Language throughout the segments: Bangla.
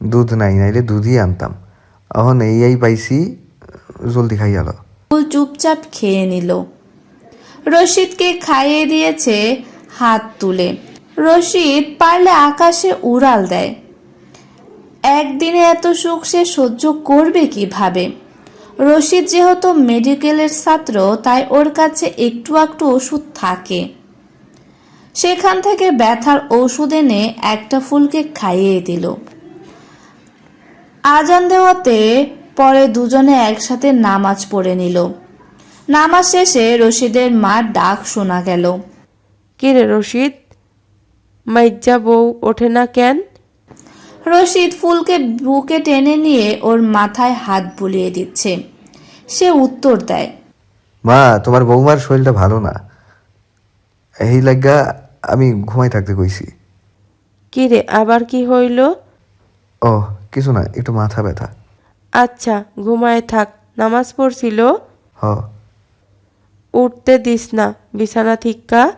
দুধ নাই, নাইলে দুধই আনতাম। এখন এই পাইছি, জলদি খাই গেল ফুল চুপচাপ খেয়ে নিল। রশিদকে খাইয়ে দিয়েছে হাত তুলে। রশিদ পারলে আকাশে উড়াল দেয়। একদিনে এত সুখ সে সহ্য করবে কীভাবে? রশিদ যেহেতু মেডিকেলের ছাত্র, তাই ওর কাছে একটু একটু ওষুধ থাকে। সেখান থেকে ব্যথার ওষুধ এনে একটা ফুলকে খাইয়ে দিল। আজান দেওয়াতে পরে দুজনে একসাথে নামাজ পড়ে নিল। নামাজ শেষে রশিদের মার ডাক শোনা গেল। কিরে রশিদ? মাইজ্জা বউ ওঠে না কেন? রশিদ ফুলকে বুকে টেনে নিয়ে ওর মাথায় হাত বুলিয়ে দিচ্ছে। সে উত্তর দেয় মা তোমার বৌমার শরীরটা ভালো না। এই লাগা আমি ঘুমাই থাকতে কইছি। কিরে আবার কি হইল? ও কিছু না একটু মাথা ব্যথা। আচ্ছা ঘুমায় থাক নামাজ পড়ছিল? হ। উঠতে দিস না বিছানা থিক্কা।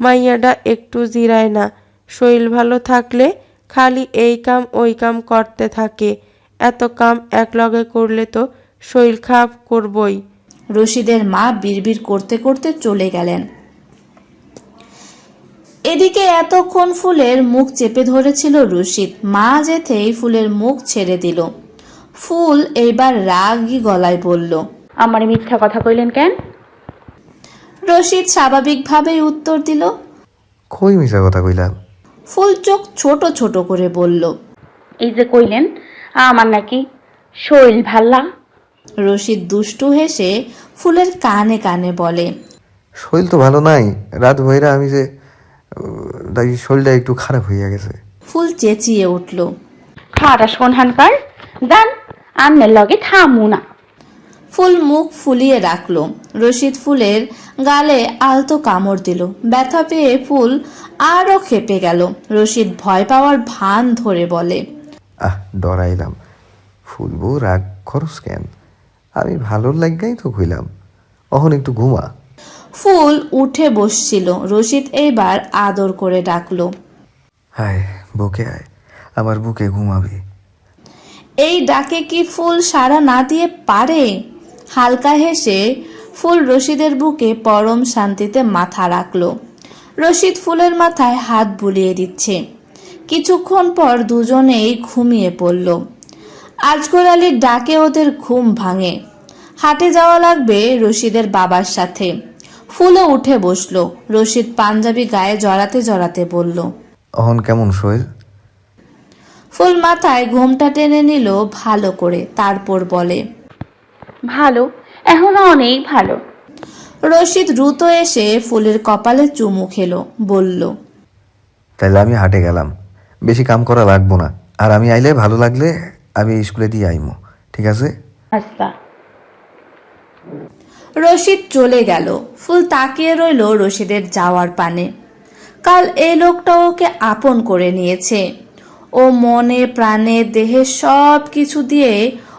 মাইয়াডা একটু জিরায় না শরীর ভালো থাকলে খালি এই কাম ওই কাম করতে থাকে। এত কাম একলগে করলে তো শরীর খারাপ করবই। রশিদের মা বিড়বিড় করতে করতে চলে গেলেন। এদিকে এতক্ষণ ফুলের মুখ চেপে ধরেছিল রশিদ। মা যেতেই ফুলের মুখ ছেড়ে দিল। ফুল এইবার রাগী গলায় বলল আমার মিথ্যা কথা কইলেন কেন? রশিদ স্বাভাবিকভাবেই উত্তর দিল কই মিশা কথা কইলাম? ফুল চোখ ছোট ছোট করে বলল এই যে কইলেন আমার নাকি শৈল ভাল্লা। রশিদ দুষ্টু হেসে ফুলের কানে কানে বলে শরীর তো ভালো নাই রাত ভৈরা আমি যে তাই শরীরটা একটু খারাপ হইয়া গেছে। ফুল চেঁচিয়ে উঠল। খাটা সন্ধানকার যান আন্নের লগে থামু না। ফুল মুখ ফুলিয়ে রাখল। রশিদ ফুলের গালে আলতো কামড় দিল। ব্যথা পেয়ে ফুল আরও খেপে গেল। রশিদ ভয় পাওয়ার ভান ধরে বলে আহ ডরাইলাম। ফুলবো রাগ খরচ কেন? আমি ভালোর লাগাই তো কইলাম। অহন একটু ঘুমা। ফুল উঠে বসছিল। রশিদ এইবার আদর করে ডাকলো। হায় বুকে আয় আমার বুকে ঘুমাবি। এই ডাকে কি ফুল সাড়া না দিয়ে পারে? হালকা হেসে ফুল রশিদের বুকে পরম শান্তিতে মাথা রাখল। রশিদ ফুলের মাথায় হাত বুলিয়ে দিচ্ছে। কিছুক্ষণ পর দুজনেই ঘুমিয়ে পড়ল। আজগর আলীর ডাকে ওদের ঘুম ভাঙে। হাটে যাওয়া লাগবে রশিদের বাবার সাথে। ফুলও উঠে বসল। রশিদ পাঞ্জাবি গায়ে জড়াতে জড়াতে বলল অহন কেমন শরীর ফুল মাথায় ঘোমটা টেনে নিল ভালো করে তারপর বলে ভালো এখন অনেক ভালো। রশিদ দ্রুত এসে ফুলের কপালে চুমু খেলো বলল তাইলে আমি হাটে গেলাম। বেশি কাম করা লাগবো না। আর আমি আইলে ভালো লাগলে আমি স্কুলে দিয়ে আইমো ঠিক আছে? আচ্ছা। রশিদ চলে গেল। ফুল তাকিয়ে রইল রশিদের যাওয়ার পানে। কাল এই লোকটা ওকে আপন করে নিয়েছে। ও মনে প্রাণে দেহে সব কিছু দিয়ে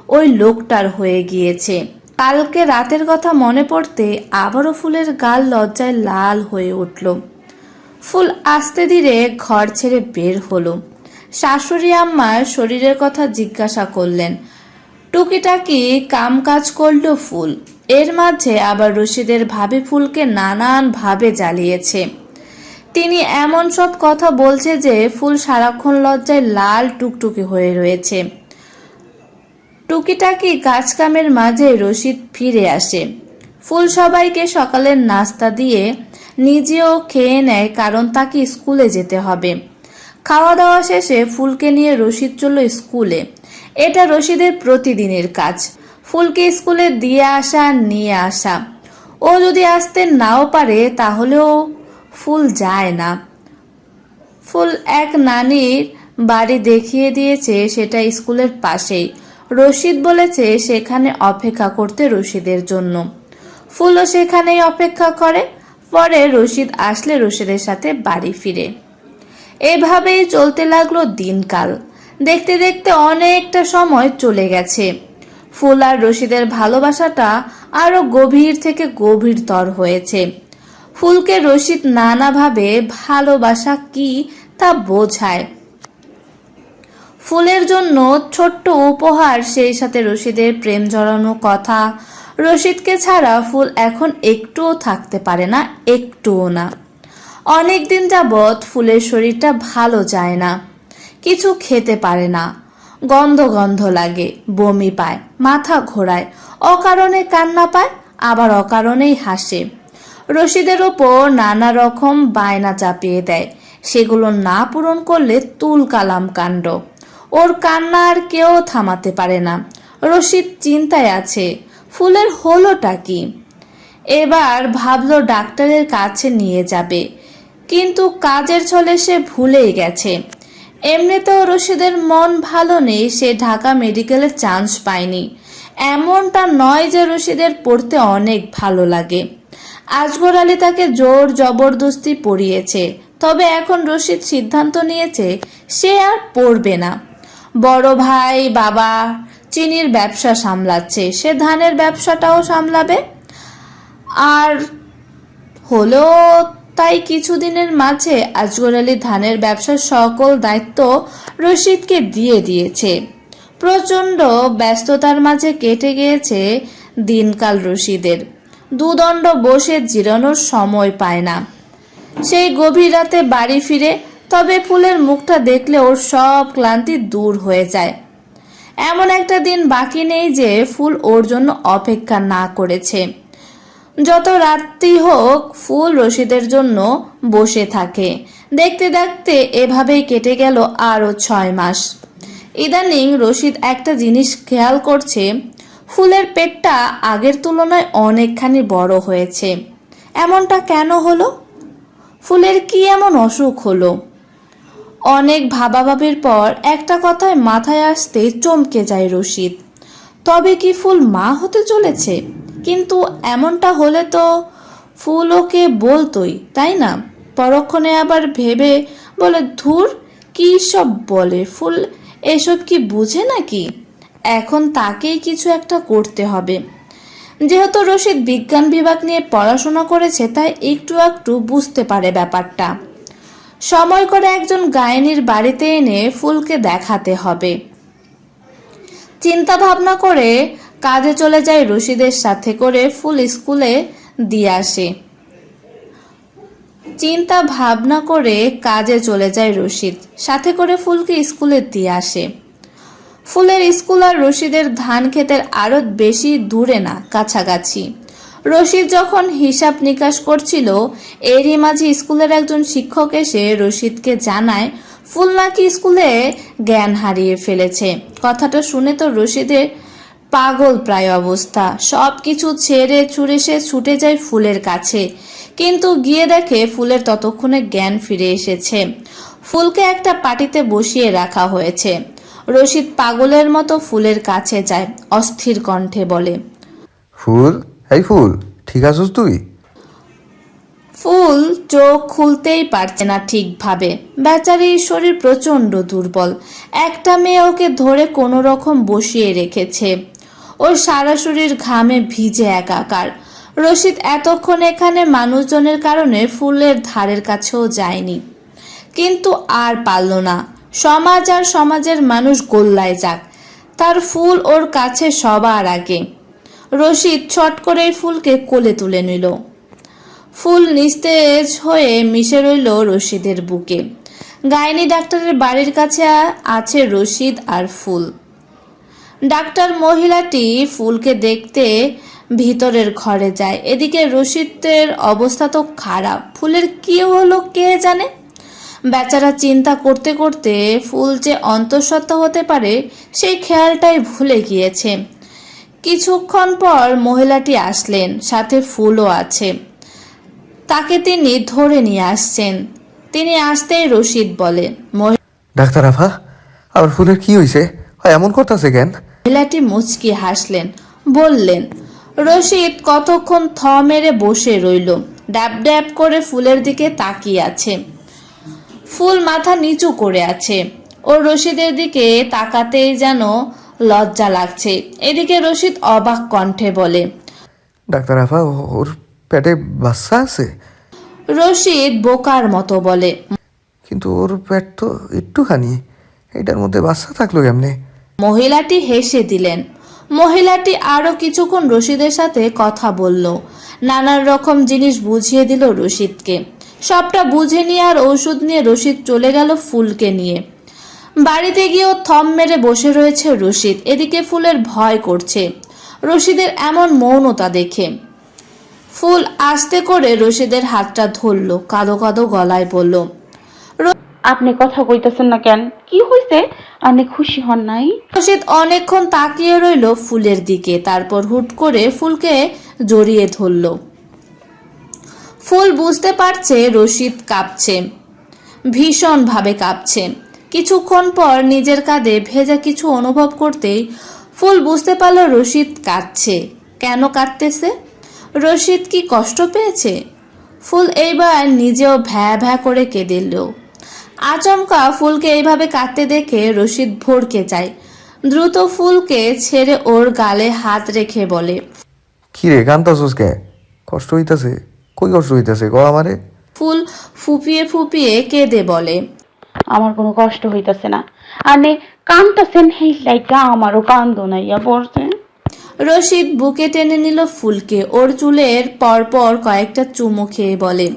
ওই লোকটার হয়ে গিয়েছে। কালকে রাতের কথা মনে পড়তে আবারও ফুলের গাল লজ্জায় লাল হয়ে উঠল। ফুল আস্তে ধীরে ঘর ছেড়ে বের হলো। শাশুড়ি আম্মার শরীরের কথা জিজ্ঞাসা করলেন, টুকিটাকি কাম কাজ করল ফুল? এর মাঝে আবার রশিদের ভাবি ফুলকে নানান ভাবে জ্বালিয়েছে। তিনি এমন সব কথা বলছে যে ফুল সারাক্ষণ লজ্জায় লাল টুকটুকি হয়ে রয়েছে। টুকিটাকি কাজকামের মাঝে রশিদ ফিরে আসে। ফুল সবাইকে সকালের নাস্তা দিয়ে নিজেও খেয়ে নেয় কারণ তাকে স্কুলে যেতে হবে। খাওয়া দাওয়া শেষে ফুলকে নিয়ে রশিদ চলল স্কুলে। এটা রশিদের প্রতিদিনের কাজ। ফুলকে স্কুলে দিয়ে আসা, নিয়ে আসা। ও যদি আসতে নাও পারে, তাহলেও ফুল যায় না। ফুল এক নানির বাড়ি দেখিয়ে দিয়েছে, সেটা স্কুলের পাশেই। রশিদ বলেছে, সেখানে অপেক্ষা করতে রশিদের জন্য। ফুলও সেখানেই অপেক্ষা করে। পরে রশিদ আসলে রশিদের সাথে বাড়ি ফিরে। এভাবেই চলতে লাগল দিনকাল। দেখতে দেখতে অনেকটা সময় চলে গেছে। ফুল আর রশিদের ভালোবাসাটা আরও গভীর থেকে গভীরতর হয়েছে। ফুলকে রশিদ নানাভাবে ভালোবাসা কি তা বোঝায়। ফুলের জন্য ছোট্ট উপহার, সেই সাথে রশিদের প্রেম জড়ানো কথা। রশিদকে ছাড়া ফুল এখন একটুও থাকতে পারে না, একটুও না। অনেক দিন যাবৎ ফুলের শরীরটা ভালো যায় না, কিছু খেতে পারে না। গন্ধ গন্ধ লাগে, বমি পায়, মাথা ঘোরায়, অকারণে কান্না পায়, আবার অকারণেই হাসে। রশিদের ওপর নানা রকম বায়না চাপিয়ে দেয়, সেগুলো না পূরণ করলে তুল কালাম কাণ্ড। ওর কান্না আর কেউ থামাতে পারে না। রশিদ চিন্তায় আছে, ফুলের হলোটা কি? এবার ভাবলো ডাক্তারের কাছে নিয়ে যাবে, কিন্তু কাজের ছলে সে ভুলেই গেছে। এমনিতেও রশিদের মন ভালো নেই, সে ঢাকা মেডিকেলে চান্স পায়নি। এমনটা নয় যে রশিদের পড়তে অনেক ভালো লাগে। আজগর আলী তাকে জোর জবরদস্তি পড়িয়েছে, তবে এখন রশিদ সিদ্ধান্ত নিয়েছে, সে আর পড়বে না। বড় ভাই, বাবা, চিনির ব্যবসা সামলাচ্ছে, সে ধানের ব্যবসাটাও সামলাবে। আর হলো তাই কিছুদিনের মাঝে আজগর আলী ধানের ব্যবসার সকল দায়িত্ব রশিদকে দিয়ে দিয়েছে। প্রচণ্ড ব্যস্ততার মাঝে কেটে গিয়েছে দিনকাল রশিদের। দুদণ্ড বসে জিরানোর সময় পায় না। সেই গভীর রাতে বাড়ি ফিরে তবে ফুলের মুখটা দেখলে ওর সব ক্লান্তি দূর হয়ে যায়। এমন একটা দিন বাকি নেই যে ফুল ওর জন্য অপেক্ষা না করেছে। যত রাত্রি হোক, ফুল রশিদের জন্য বসে থাকে। দেখতে দেখতে এভাবেই কেটে গেল আরও ছয় মাস। ইদানিং রশিদ একটা জিনিস খেয়াল করছে, ফুলের পেটটা আগের তুলনায় অনেকখানি বড় হয়েছে। এমনটা কেন হলো? ফুলের কি এমন অসুখ হলো? অনেক ভাবাভাবির পর একটা কথায় মাথায় আসতে চমকে যায় রশিদ। তবে কি ফুল মা হতে চলেছে? কিন্তু এমনটা হলে তো ফুল ওকে বলতোই, তাই না? পরক্ষণে আবার ভেবে বলে, ধুর, কি সব বলে? ফুল এসব কি বুঝে নাকি? এখন তাকেই কিছু একটা করতে হবে। যেহেতু রশিদ বিজ্ঞান বিভাগ নিয়ে পড়াশোনা করেছে, তাই একটু একটু বুঝতে পারে ব্যাপারটা। সময় করে একজন গায়নির বাড়িতে এনে ফুলকে দেখাতে হবে। চিন্তা ভাবনা করে কাজে চলে যায় রশিদের সাথে করে ফুল স্কুলে দিয়ে আসে। চিন্তা ভাবনা করে কাজে চলে যায় রশিদ। সাথে করে ফুলকে স্কুলে দিয়ে আসে। ফুলের স্কুল আর রশিদের ধান ক্ষেতের আরও বেশি দূরে না, কাছাকাছি। রশিদ যখন হিসাব নিকাশ করছিল, এরই মাঝে স্কুলের একজন শিক্ষক এসে রশিদকে জানায়, ফুল নাকি স্কুলে জ্ঞান হারিয়ে ফেলেছে। কথাটা শুনে তো রশিদের পাগল প্রায় অবস্থা। সব কিছু ছেড়ে ছুড়ে সে ছুটে যায় ফুলের কাছে। কিন্তু গিয়ে দেখে ফুলের ততক্ষণে জ্ঞান ফিরে এসেছে। ফুলকে একটা পাটিতে বসিয়ে রাখা হয়েছে। রশিদ পাগলের মতো ফুলের কাছে যায় অস্থির কণ্ঠে বলে ফুল? এই ফুল ঠিক আছিস তুই? ফুল চোখ খুলতেই পারছে না ঠিকভাবে। বেচারির শরীর প্রচণ্ড দুর্বল। একটা মেয়ে ওকে ধরে কোনো রকম বসিয়ে রেখেছে। ওর সারা শরীর ঘামে ভিজে একাকার। রশিদ এতক্ষণ এখানে মানুষজনের কারণে ফুলের ধারের কাছেও যায়নি। কিন্তু আর পারল না। সমাজ আর সমাজের মানুষ গোল্লায় যাক। তার ফুল ওর কাছে সবার আগে। রশিদ ছট করে ফুলকে কোলে তুলে নিল। ফুল নিস্তেজ হয়ে মিশে রইল রশিদের বুকে। গাইনি ডাক্তারের বাড়ির কাছে আছে রশিদ আর ফুল। ডাক্তার মহিলাটি ফুলকে দেখতে ভিতরের ঘরে যায়। এদিকে রশিদের অবস্থা তো খারাপ। ফুলের কি হলো কে জানে? বেচারা চিন্তা করতে করতে ফুল যে অন্তঃসত্ত্বা হতে পারে, সেই খেয়ালটাই ভুলে গিয়েছে। কিছুক্ষণ পর মহিলাটি আসলেন, সাথে ফুলও আছে। তাকে তিনি ধরে নিয়ে আসছেন। তিনি আসতেই রশিদ বলে ডাক্তার আফা আমার ফুলের কি হয়েছে এমন করতেছে কেন? মহিলাটি মুচকি হাসলেন বললেন রশিদ কতক্ষণ থ মেরে বসে রইল ড্যাব ড্যাব করে ফুলের দিকে তাকিয়ে আছে। ফুল মাথা নিচু করে আছে। ও রশিদের দিকে তাকাতেই যেন লজ্জা লাগছে। এদিকে রশিদ অবাক কণ্ঠে বলে ডাক্তার আফা ওর পেটে বাচ্চা আছে? রশিদ বোকার মতো বলে কিন্তু ওর পেট তো একটুখানি এটার মধ্যে বাচ্চা থাকল কেমনে? মহিলাটি হেসে দিলেন। মহিলাটি আরও কিছুক্ষণ রশিদের সাথে কথা বলল। নানান রকম জিনিস বুঝিয়ে দিল রশিদকে। সবটা বুঝে নিয়ে আর ওষুধ নিয়ে রশিদ চলে গেল ফুলকে নিয়ে। বাড়িতে গিয়েও থম মেরে বসে রয়েছে রশিদ। এদিকে ফুলের ভয় করছে। রশিদের এমন মৌনতা দেখে। ফুল আস্তে করে রশিদের হাতটা ধরল, কাদো কাদো গলায় বলল আপনি কথা কইতেছেন না কেন? কি হয়েছে আপনি খুশি হন নাই? রশিদ অনেকক্ষণ তাকিয়ে রইল ফুলের দিকে, তারপর হুট করে ফুলকে জড়িয়ে ধরল। ফুল বুঝতে পারছে রশিদ কাঁপছে, ভীষণভাবে কাঁপছে। কিছুক্ষণ পর নিজের কাঁধে ভেজা কিছু অনুভব করতেই ফুল বুঝতে পারল রশিদ কাঁদছে। কেন কাঁদতেছে? রশিদ কি কষ্ট পেয়েছে? ফুল এইবার নিজেও ভ্যা ভ্যা করে কেঁদেল। আচমকা ফুলকে এইভাবে কাঁদতে দেখে রশিদ ভরকে যায় দ্রুত ফুলকে ছেড়ে ওর গালে হাত রেখে বলে কি রে কান্তাছোস কে? কষ্ট হইতাছে? কই কষ্ট হইতাছে? ক আমারে? ফুল ফুপিয়ে ফুপিয়ে কেঁদে বলে আমার কোনো কষ্ট হইতাছে না। আপনি কান্দতেছেন হেই লাইকা আমারও কান্দ নাইয়া পড়ছে। রশিদ বুকে টেনে নিল ফুলকে ওর চুলের পরপর কয়েকটা চুমু খেয়ে বলে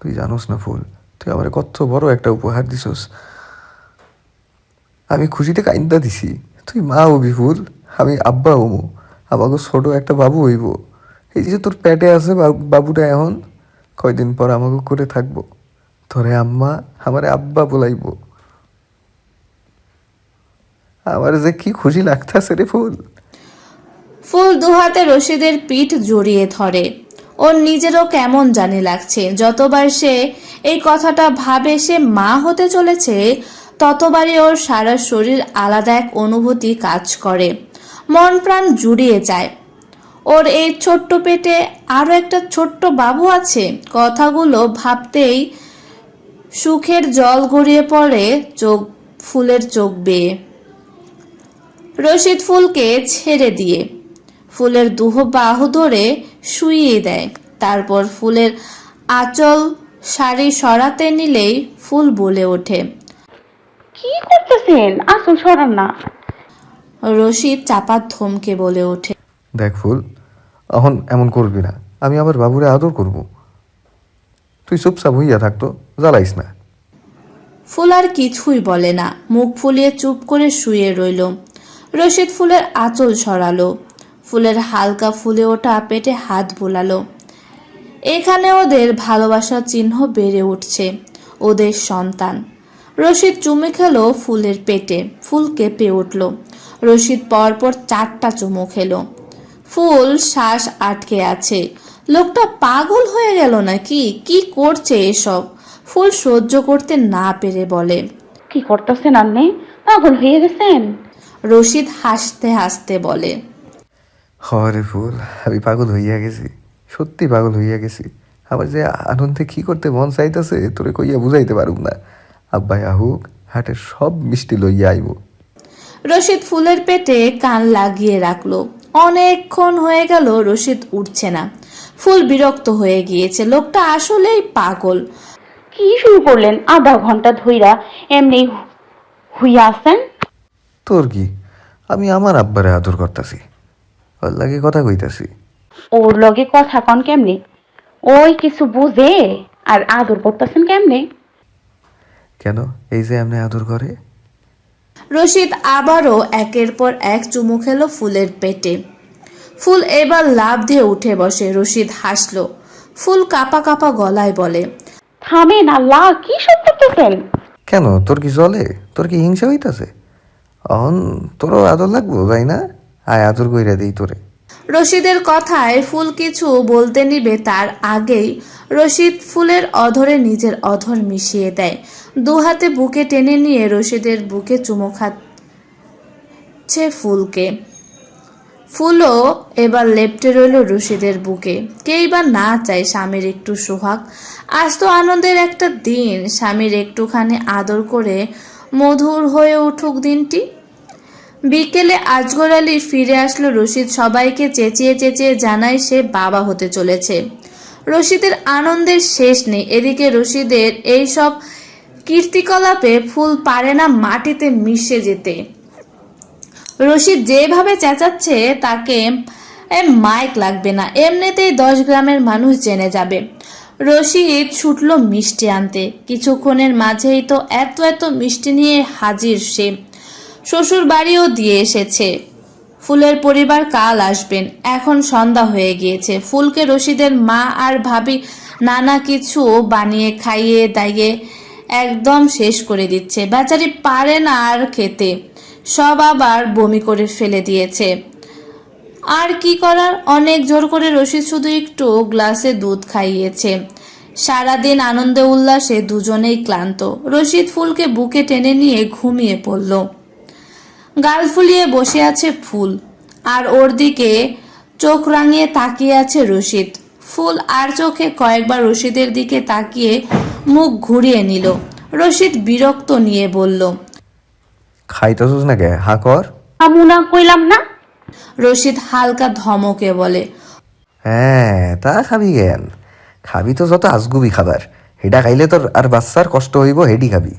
তুই জানোস না ফুল তুই আমার কত বড় একটা উপহার দিছস। আমি খুশিতে কাইন্দা দিছি। তুই মা হবি ফুল আমি আব্বা হমু আমাকে ছোট একটা বাবু হইব। এই যে তোর পেটে আছে বাবুটা এখন, কয়দিন পর আমাকে করে থাকব। ধরে আম্মা আমারে আব্বা বলাইব। আমার যে কি খুশি লাগতাছে রে ফুল। ফুল দুহাতে রশিদের পিঠ জড়িয়ে ধরে। ওর নিজেরও কেমন জানি লাগছে। যতবার সে এই কথাটা ভাবে সে মা হতে চলেছে, ততবারই ওর সারা শরীর আলাদা এক অনুভূতি কাজ করে। মন প্রাণ জুড়িয়ে যায়। ওর এই ছোট্ট পেটে আরও একটা ছোট্ট বাবু আছে। কথাগুলো ভাবতেই সুখের জল গড়িয়ে পড়ে চোখ, ফুলের চোখ বেয়ে। রশিদ ফুলকে ছেড়ে দিয়ে, ফুলের দুহ বাহু ধরে শুইয়ে দেয়। তারপর ফুলের আঁচল শাড়ি সরাতে নিলেই ফুল বলে ওঠে। কি করতেছেন? আসল সরান না। রশিদ চাপাত ধমকে বলে ওঠে। দেখ ফুল এখন এমন করবি না। আমি আবার বাবুরে আদর করব। তুই চুপচাপ হইয়া থাকতো জ্বালাইস না। ফুল আর কিছুই বলে না। মুখ ফুলিয়ে চুপ করে শুয়ে রইল। রশিদ ফুলের আঁচল সরালো। ফুলের হালকা ফুলে ওঠা পেটে হাত বোলালো। এখানে ওদের ভালোবাসার চিহ্ন বেড়ে উঠছে ওদের সন্তান। রশিদ চুমে খেলো ফুলের পেটে ফুল কেঁপে উঠল। রশিদ পরপর চারটা চুমু খেলো। ফুল শ্বাস আটকে আছে। লোকটা পাগল হয়ে গেল নাকি? কি করছে এসব? ফুল সহ্য করতে না পেরে বলে। কি করতেছেন আপনি পাগল হয়ে গেছেন? রশিদ হাসতে হাসতে বলে। হরে ফুল আমি পাগল হইয়া গেছি সত্যি পাগল হইয়া গেছি। আমার যে আনন্দে কি করতে মন চাইতেছে তোরে কইয়া বুঝাইতে পারুম না। আব্বাই আহুক হাটে সব মিষ্টি লইয়া আইব। রশিদ ফুলের পেটে কান লাগিয়ে রাখল। অনেকক্ষণ হয়ে গেল রশিদ উঠছে না। ফুল বিরক্ত হয়ে গিয়েছে লোকটা আসলেই পাগল। কি শুরু করলেন? আধা ঘণ্টা ধইরা এমনি হুইয়া আছেন? তোর কি? আমি আমার আব্বারে আদর করতাছি। ওর লাগে কথা কইতাছি। ওর লগে কথা কন কেমনে? ওই কিছু বুঝে আর আদর করতেছেন কেমনে? কেন? এই যে এমনি আদর করে? রশিদ আবারও একের পর এক চুমু খেলো ফুলের পেটে। ফুল এবার লাভ দিয়ে উঠে বসে রশিদ হাসলো। ফুল কাপা কাপা গলায় বলে থামেন আল্লাহ কি সব করতেছেন? কেন? তোর কি চলে তোর কি হিংসা হইতাছে? অহন তোরও আদর লাগবো তাই না? আয় আদর কইরা দিই তোরে। রশিদের কথায় ফুল কিছু বলতে নিবে তার আগেই রশিদ ফুলের অধরে নিজের অধর মিশিয়ে দেয়। দু হাতে বুকে টেনে নিয়ে রশিদের বুকে চুমো খাচ্ছে ফুলকে। ফুলও এবার লেপটে রইল রশিদের বুকে। কেই বা না চায় স্বামীর একটু সোহাগ। আজ তো আনন্দের একটা দিন স্বামীর একটুখানি আদর করে মধুর হয়ে উঠুক দিনটি। বিকেলে আজগর আলী ফিরে আসলো রশিদ সবাইকে চেঁচিয়ে চেঁচিয়ে জানায় সে বাবা হতে চলেছে। রশিদের আনন্দের শেষ নেই। এদিকে রশিদের এই সব কীর্তিকলাপে ফুল পারে না মাটিতে মিশে যেতে। রশিদ যেভাবে চেঁচাচ্ছে, তাকে মাইক লাগবে না। এমনিতেই দশ গ্রামের মানুষ জেনে যাবে। রশিদ ছুটল মিষ্টি আনতে। কিছুক্ষণের মাঝেই তো এত এত মিষ্টি নিয়ে হাজির সে। শ্বশুর বাড়িও দিয়ে এসেছে। ফুলের পরিবার কাল আসবেন। এখন সন্ধ্যা হয়ে গিয়েছে। ফুলকে রশিদের মা আর ভাবি নানা কিছু বানিয়ে, খাইয়ে, দাইয়ে একদম শেষ করে দিচ্ছে। বেচারি পারে না আর খেতে। সব আবার বমি করে ফেলে দিয়েছে। আর কি করার? অনেক জোর করে রশিদ শুধু একটু গ্লাসে দুধ খাইয়েছে। সারাদিন আনন্দে উল্লাসে দুজনেই ক্লান্ত। রশিদ ফুলকে বুকে টেনে নিয়ে ঘুমিয়ে পড়ল। গাল ফুলিয়ে বসে আছে ফুল আর ওর দিকে চোখ রাঙিয়ে তাকিয়ে আছে রশিদ। ফুল আর চোখে কয়েকবার রশিদের দিকে তাকিয়ে মুখ ঘুরিয়ে নিল। রশিদ বিরক্ত নিয়ে বলল খাইতেছস না কে হা কর। আমুনা কইলাম না? রশিদ হালকা ধমকে বলে হ্যাঁ তা খাবি কেন? খাবি তো যত আজগুবি খাবার। হেডা খাইলে তোর আর বাচ্চার কষ্ট হইব হেডি খাবি।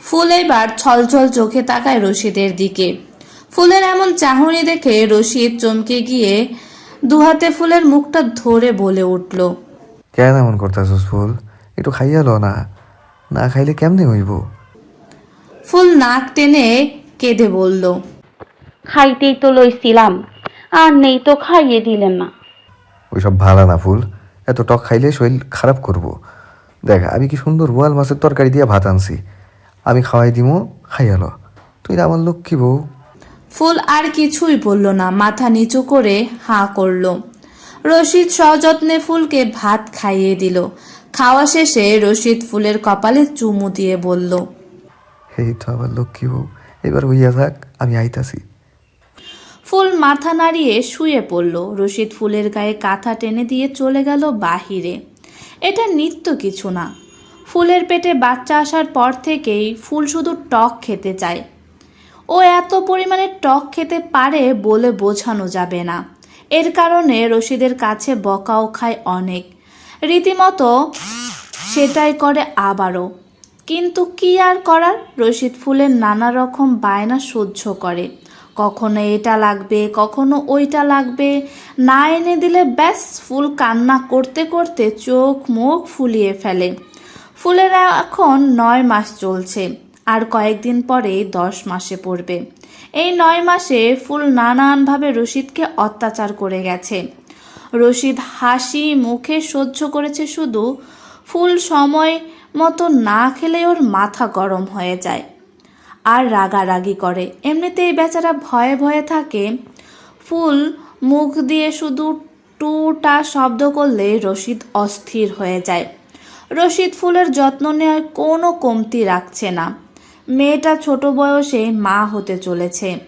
ফুল এবার ছলছল চোখে তাকায় রশিদের দিকে। ফুলের এমন চাহনি দেখে রশিদ চমকে গিয়ে দুহাতে ফুলের মুখটা ধরে বলে উঠল কেন এমন করতেছস ফুল? একটু খাইয়ালো না। না খাইলে কেমনে হইব? ফুল নাক টেনে কেঁদে বলল খাইতেই তো লইছিলাম আর নেই তো খাইয়ে দিলেন না। ওইসব ভালো না ফুল এত টক খাইলে শরীর খারাপ করব। দেখ আমি কি সুন্দর বোয়াল মাছের তরকারি দিয়ে ভাত আনছি। আমি খাওয়াই দিমু খাইয়ালো তুই আমার লক্ষ্মী বউ। ফুল আর কিছুই বলল না মাথা নিচু করে হাঁ করল। রশিদ সযত্নে ফুলকে ভাত খাইয়ে দিল। খাওয়া শেষে রশিদ ফুলের কপালে চুমু দিয়ে বলল এই তো আমার লক্ষ্মী বউ এবার হইয়া থাক আমি আইতাছি। ফুল মাথা নাড়িয়ে শুয়ে পড়ল। রশিদ ফুলের গায়ে কাঁথা টেনে দিয়ে চলে গেল বাহিরে। এটা নিত্য কিছু না। ফুলের পেটে বাচ্চা আসার পর থেকেই ফুল শুধু টক খেতে চায়। ও এত পরিমাণে টক খেতে পারে বলে বোঝানো যাবে না। এর কারণে রশিদের কাছে বকাও খায় অনেক। রীতিমতো সেটাই করে আবারও। কিন্তু কি আর করার? রশিদ ফুলের নানা রকম বায়না সহ্য করে। কখনো এটা লাগবে, কখনো ওইটা লাগবে। না এনে দিলে ব্যাস, ফুল কান্না করতে করতে চোখ মুখ ফুলিয়ে ফেলে। ফুলের এখন নয় মাস চলছে, আর কয়েকদিন পরে দশ মাসে পড়বে। এই নয় মাসে ফুল নানানভাবে রশিদকে অত্যাচার করে গেছে। রশিদ হাসি মুখে সহ্য করেছে শুধু ফুল সময় মতো না খেলে ওর মাথা গরম হয়ে যায়। আর রাগারাগি করে। এমনিতেই বেচারা ভয়ে ভয়ে থাকে। ফুল মুখ দিয়ে শুধু টুটা শব্দ করলে রশিদ অস্থির হয়ে যায়। রশিদ ফুলের যত্ন নেওয়ার কোনো কমতি রাখছে না। মেয়েটা ছোট বয়সে মা হতে চলেছে।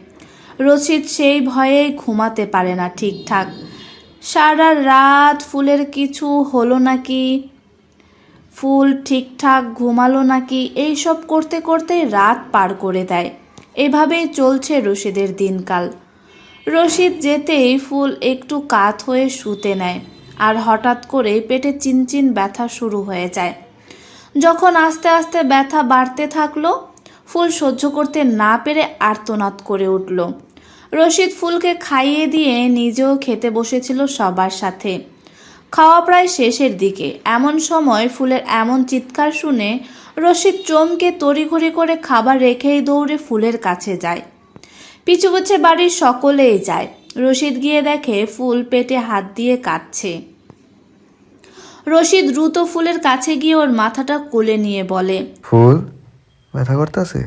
রশিদ সেই ভয়েই ঘুমাতে পারে না ঠিকঠাক। সারা রাত ফুলের কিছু হলো নাকি? ফুল ঠিকঠাক ঘুমালো নাকি? এইসব করতে করতে রাত পার করে দেয়। এভাবেই চলছে রশিদের দিনকাল। রশিদ যেতেই ফুল একটু কাত হয়ে শুতে নেয়। আর হঠাৎ করে পেটে চিনচিন ব্যথা শুরু হয়ে যায়। যখন আস্তে আস্তে ব্যথা বাড়তে থাকল, ফুল সহ্য করতে না পেরে আর্তনাদ করে উঠল। রশিদ ফুলকে খাইয়ে দিয়ে নিজেও খেতে বসেছিল সবার সাথে। খাওয়া প্রায় শেষের দিকে। এমন সময় ফুলের এমন চিৎকার শুনে রশিদ চমকে তড়িঘড়ি করে খাবার রেখেই দৌড়ে ফুলের কাছে যায়। পিছু পিছে বাড়ির সকলেই যায়। রশিদ গিয়ে দেখে ফুল পেটে হাত দিয়ে কাঁদছে। রশিদ দ্রুত ফুলের কাছে গিয়ে ওর মাথাটা কোলে নিয়ে বলে ফুল ব্যথা করতেছে?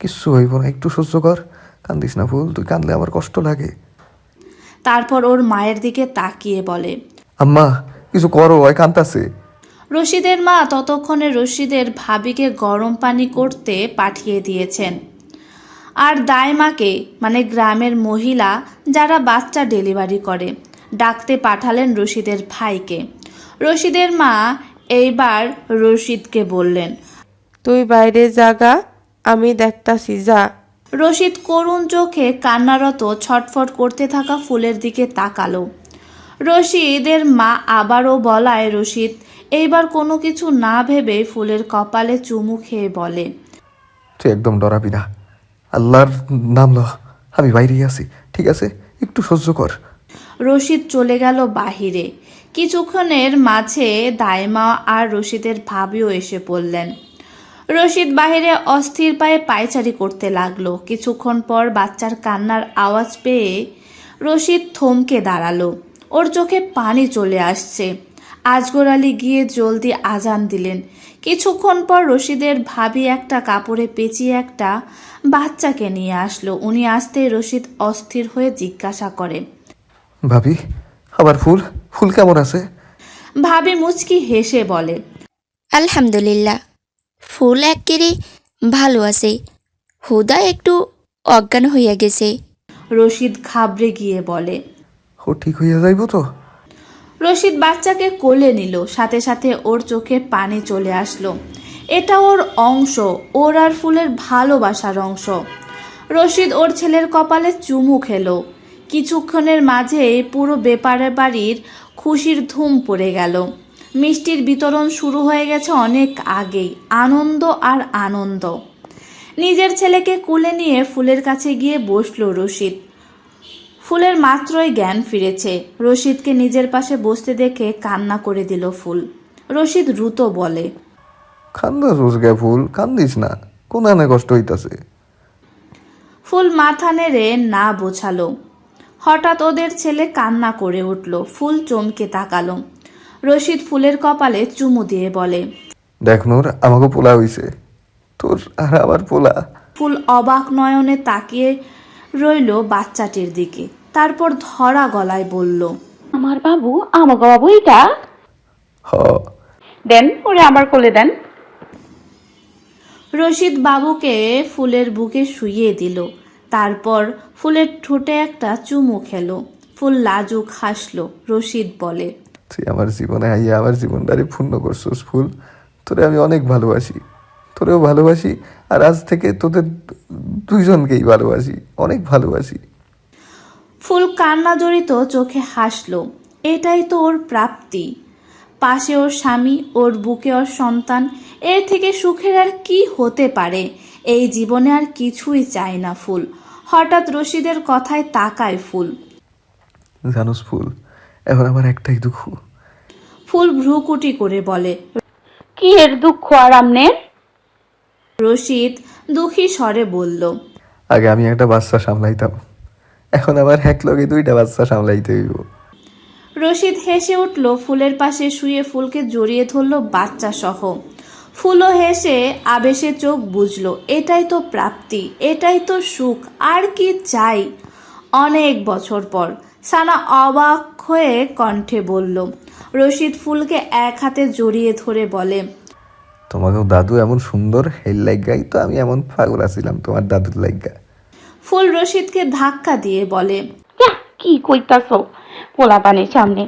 কিচ্ছু হইব না একটু সহ্য কর। কান্দিস না ফুল তুই কান্দলে আমার কষ্ট লাগে। তারপর ওর মায়ের দিকে তাকিয়ে বলে আম্মা কিছু করো ওই কান্তাছে। রশিদের মা ততক্ষণে রশিদের ভাবিকে গরম পানি করতে পাঠিয়ে দিয়েছেন। আর দায়মাকে মানে গ্রামের মহিলা যারা বাচ্চা ডেলিভারি করে ডাকতে পাঠালেন রশিদের ভাইকে। রশিদের মা এইবার রশিদকে বললেন তুই বাইরে জাগা আমি দেখতাছি যা। রশিদ করুণ চোখে কান্নারত ছটফট করতে থাকা ফুলের দিকে তাকালো। রশিদের মা আবারও বলায় রশিদ এইবার কোনো কিছু না ভেবে ফুলের কপালে চুমু খেয়ে বলে। তুই একদম ডরাবি না। আল্লাহর নাম ল, আমি বাইরেই আছি, ঠিক আছে? একটু সহ্য কর। রশিদ চলে গেল বাহিরে। কিছুক্ষণের মাঝে দাইমা আর রশিদের ভাবিও এসে পড়লেন। রশিদ বাহিরে অস্থির পায়ে পায়চারি করতে লাগল। কিছুক্ষণ পর বাচ্চার কান্নার আওয়াজ পেয়ে রশিদ থমকে দাঁড়াল। ওর চোখে পানি চলে আসছে। আজগর আলী গিয়ে জলদি আজান দিলেন। কিছুক্ষণ পর রশিদের ভাবি একটা কাপড়ে পেঁচিয়ে একটা বাচ্চাকে নিয়ে আসলো। উনি আসতেই রশিদ অস্থির হয়ে জিজ্ঞাসা করে ভাবি আবার ফুল? ফুল কেমন আছে? ভাবি মুচকি হেসে বলে আলহামদুলিল্লাহ। ফুল একেরে ভালো আছে। হুদা একটু অজ্ঞান হইয়া গেছে। রশিদ ঘাবড়ে গিয়ে বলে ও ঠিক হইয়া যাইব তো? রশিদ বাচ্চাকে কোলে নিল, সাথে সাথে ওর চোখে পানি চলে আসলো। এটা ওর অংশ, ওর আর ফুলের ভালোবাসার অংশ। রশিদ ওর ছেলের কপালে চুমু খেলো। কিছুক্ষণের মাঝেই পুরো বেপারে বাড়ির খুশির ধুম পড়ে গেল। মিষ্টির বিতরণ শুরু হয়ে গেছে অনেক আগেই, আনন্দ আর আনন্দ। নিজের ছেলেকে কুলে নিয়ে ফুলের কাছে গিয়ে বসল রশিদ। ফুলের মাত্রই জ্ঞান ফিরেছে। রশিদকে নিজের পাশে বসতে দেখে কান্না করে দিল ফুল। রশিদ রুতো বলে ফুল কান্দিস না কোন আনে কষ্ট হইতাছে? ফুল মাথা নেড়ে না বোঝালো। হঠাৎ ওদের ছেলে কান্না করে উঠল। ফুল চমকে তাকালো। রশিদ ফুলের কপালে চুমু দিয়ে বলে দেখ নূর আমাকে পোলা হইছে। তোর আর আবার পোলা? ফুল অবাক নয়নে তাকিয়ে রইল বাচ্চাটির দিকে। তারপর ধরা গলায় বলল আমার বাবু আমাকে বাবু এটা হ। দেন ওরে আমার কোলে দেন। রশিদ বাবুকে ফুলের বুকে শুইয়ে দিল। তারপর ফুলের ঠোঁটে একটা চুমু খেলো। ফুল লাজুক হাসলো রশিদ বলে তুই আমার জীবনে আইয়া আমার জীবনটারে পূর্ণ করছোস ফুল। তোরে আমি অনেক ভালোবাসি। তোরেও ভালোবাসি। আর আজ থেকে তোদের দুইজনকেই ভালোবাসি। অনেক ভালোবাসি। ফুল কান্না জড়িত চোখে হাসলো এটাই তো ওর প্রাপ্তি। পাশে ওর স্বামী ওর বুকে ওর সন্তান এর থেকে সুখের আর কি হতে পারে? এই জীবনে আর কিছুই চায় না ফুল। হঠাৎ রশিদের কথায় তাকায় ফুল। জানোস ফুল এখন আমার একটাই দুঃখ। ফুল ভ্রুকুটি করে বলে কি এর দুঃখ আর আমনের? রশিদ দুঃখী স্বরে বলল আগে আমি একটা বাচ্চা সামলাইতাম। এখন আবার এক লগে দুইটা বাচ্চা সামলাইতে হইব। রশিদ হেসে উঠল ফুলের পাশে শুয়ে ফুলকে জড়িয়ে ধরল বাচ্চা সহ ফুলও হেসে আবেশে চোখ বুঝলো এটাই তো প্রাপ্তি এটাই তো সুখ আর কি চাই? অনেক বছর পর সানা অবাক হয়ে কণ্ঠে বলল রশিদ ফুলকে এক হাতে জড়িয়ে ধরে বলে তোমাকেও দাদু এমন সুন্দর হেল লাইগাই তো আমি এমন পাগল আছিলাম তোমার দাদুর লাইগা। ফুল রশিদকে ধাক্কা দিয়ে বলে কি কইতাছ পোলা পানির সামনে?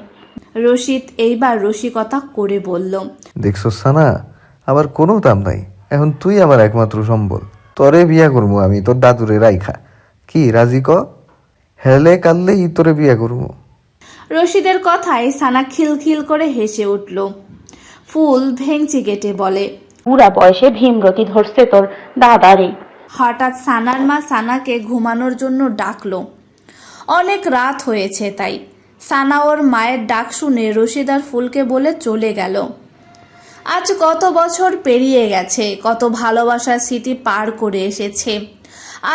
রশিদ এইবার রসিকতা করে বলল দেখছ সানা আবার কোনো দাম নাই। এখন তুই আমার একমাত্র সম্বল। তোরে বিয়া করব আমি তোর দাদুরে রাইখা। কি রাজি ক? হেলে কাললেই তোরে বিয়া করব রশিদের কথায় সানা খিলখিল করে হেসে উঠল। ফুল ভেংচি কেটে বলে বুড়া বয়সে ভীমরতি ধরছে তোর দাদারে। হঠাৎ সানার মা সানাকে ঘুমানোর জন্য ডাকলো। অনেক রাত হয়েছে তাই। সানা ওর মায়ের ডাক শুনে রশিদ আর ফুলকে বলে চলে গেল। আজ কত বছর পেরিয়ে গেছে, কত ভালোবাসার স্মৃতি পার করে এসেছে।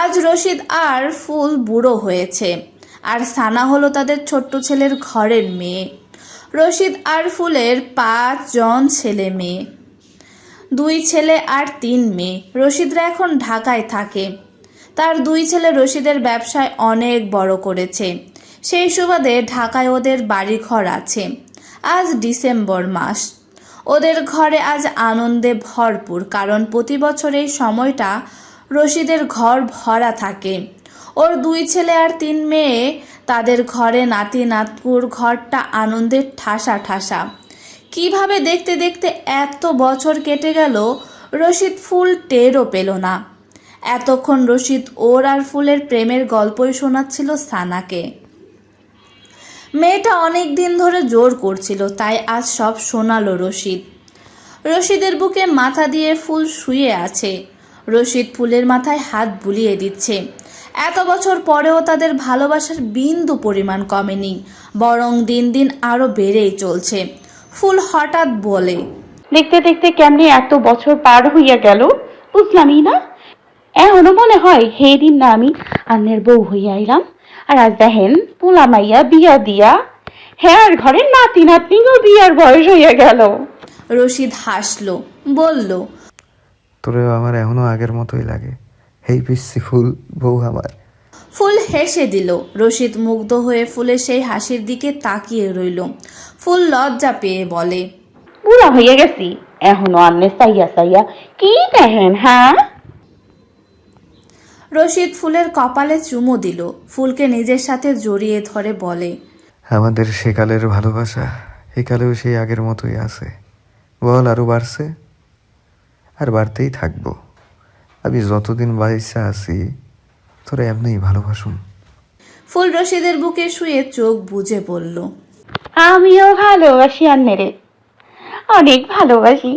আজ রশিদ আর ফুল বুড়ো হয়েছে, আর সানা হলো তাদের ছোট্ট ছেলের ঘরের মেয়ে। রশিদ আর ফুলের পাঁচজন ছেলে মেয়ে। দুই ছেলে আর তিন মেয়ে। রশিদরা এখন ঢাকায় থাকে। তার দুই ছেলে রশিদের ব্যবসায় অনেক বড় করেছে। সেই সুবাদে ঢাকায় ওদের বাড়ি ঘর আছে। আজ ডিসেম্বর মাস। ওদের ঘরে আজ আনন্দে ভরপুর, কারণ প্রতি বছর এই সময়টা রশিদের ঘর ভরা থাকে। ওর দুই ছেলে আর তিন মেয়ে, তাদের ঘরে নাতি নাতপুর ঘরটা আনন্দের ঠাসা ঠাসা কীভাবে দেখতে দেখতে এত বছর কেটে গেল, রশিদ ফুল টেরও পেল না। এতক্ষণ রশিদ ওর আর ফুলের প্রেমের গল্পই শোনাচ্ছিল সানাকে। মেয়েটা অনেক দিন ধরে জোর করছিল, তাই আজ সব শোনালো রশিদ। রশিদের বুকে মাথা দিয়ে ফুল শুয়ে আছে। রশিদ ফুলের মাথায় হাত বুলিয়ে দিচ্ছে। এত বছর পরেও তাদের ভালোবাসার বিন্দু পরিমাণ কমেনি, বরং দিন দিন আরও বেড়েই চলছে। ফুল হঠাৎ বলে। দেখতে দেখতে কেমনে এত বছর পার হইয়া গেল বুঝলামই না। এখনও মনে হয় হে দিন না আমি আন্নের বউ হইয়া আইলাম। আর আজ দেখেন পোলা মাইয়া বিয়া দিয়া হ্যাঁ ঘরে নাতি নাতনিও বিয়ার বয়স হইয়া গেল। রশিদ হাসলো বলল তোরেও আমার এখনও আগের মতোই লাগে। হেই পিসি ফুল বউ আমার। ফুল হেসে দিল। রশিদ মুগ্ধ হয়ে ফুলের সেই হাসির দিকে তাকিয়ে রইল। ফুল লজ্জা পেয়ে বলে বুড়া হইয়া গেছি। এখনও আন্নে সাইয়া সাইয়া কি দেখেন হ্যাঁ? রশিদ ফুলের কপালে চুমু দিল। ফুলকে নিজের সাথে জড়িয়ে ধরে বলে আমাদের সেকালের ভালোবাসা একালেও সেই আগের মতোই আছে। বল আরও বাড়ছে? আর বাড়তেই থাকব। আমি যতদিন বাইসা আছি তোরা এমনিই ভালোবাসুন। ফুল রশিদের বুকে শুয়ে চোখ বুজে পড়ল। আমিও ভালোবাসি আন্নেরে। অনেক ভালোবাসি।